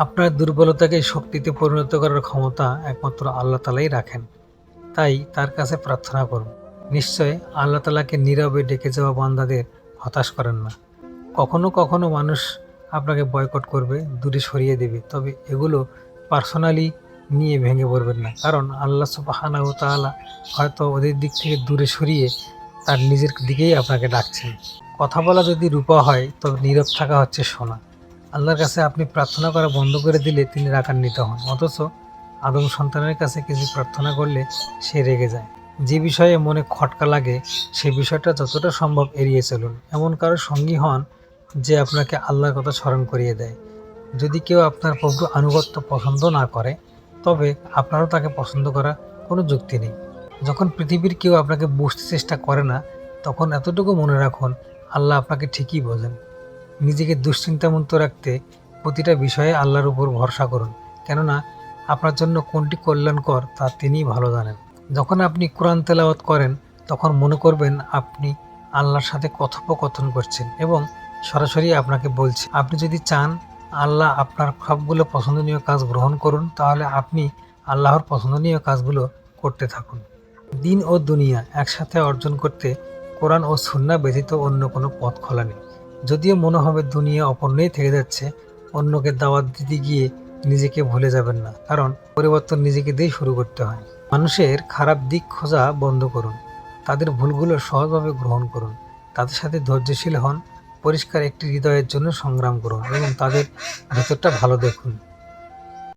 আপনার দুর্বলতাকে শক্তিতে পরিণত করার ক্ষমতা একমাত্র আল্লাহ তালাই রাখেন। তাই তার কাছে প্রার্থনা করুন। নিশ্চয় আল্লাহ তালাকে নীরবে ডেকে যাওয়া বান্দাদের হতাশ করেন না। কখনো কখনো মানুষ আপনাকে বয়কট করবে, দূরে সরিয়ে দেবে, তবে এগুলো পার্সোনালি নিয়ে ভেঙে পড়বেন না। কারণ আল্লাহ সুবাহানা ও তাআলা হয়তো ওদের দিক থেকে দূরে সরিয়ে তার নিজের দিকেই আপনাকে ডাকছেন। কথা বলা যদি রূপা হয়, তবে নীরব থাকা হচ্ছে সোনা। আল্লাহর কাছে আপনি প্রার্থনা করা বন্ধ করে দিলে তিনি রাগান্বিত হন। অথচ আদম সন্তানের কাছে কিছু প্রার্থনা করলে সে রেগে যায়। যে বিষয়ে মনে খটকা লাগে, সে বিষয়টা যতটা সম্ভব এড়িয়ে চলুন। এমন কারও সঙ্গী হন যে আপনাকে আল্লাহর কথা স্মরণ করিয়ে দেয়। যদি কেউ আপনার প্রভু আনুগত্য পছন্দ না করে, তবে আপনারও তাকে পছন্দ করা কোনো যুক্তি নেই। যখন পৃথিবীর কেউ আপনাকে বুঝতে চেষ্টা করে না, তখন এতটুকু মনে রাখুন, আল্লাহ আপনাকে ঠিকই বোঝেন। নিজেকে দুশ্চিন্তামুক্ত রাখতে প্রতিটা বিষয়ে আল্লাহর উপর ভরসা করুন। কেননা, আপনার জন্য কোনটি কল্যাণকর তা তিনিই ভালো জানেন। যখন আপনি কোরআন তেলাওয়াত করেন, তখন মনে করবেন আপনি আল্লাহর সাথে কথোপকথন করছেন এবং সরাসরি আপনাকে বলছে, আপনি যদি চান আল্লাহ আপনার সবগুলো পছন্দনীয় কাজ গ্রহণ করুন, তাহলে আপনি আল্লাহর পছন্দনীয় কাজগুলো করতে থাকুন। দিন ও দুনিয়া একসাথে অর্জন করতে কোরআন ও সুন্না ব্যতীত অন্য কোনো পথ খোলা নেই। যদিও মনে হবে দুনিয়া অপর্ণই থেকে যাচ্ছে, অন্যকে দাওয়াত দিতে গিয়ে নিজেকে ভুলে যাবেন না, কারণ পরিবর্তন নিজেকে দিয়ে শুরু করতে হয়। মানুষের খারাপ দিক খোঁজা বন্ধ করুন, তাদের ভুলগুলো সহজভাবে গ্রহণ করুন, তাদের সাথে ধৈর্যশীল হন, পরিষ্কার একটি হৃদয়ের জন্য সংগ্রাম করুন এবং তাদের ভেতরটা ভালো দেখুন।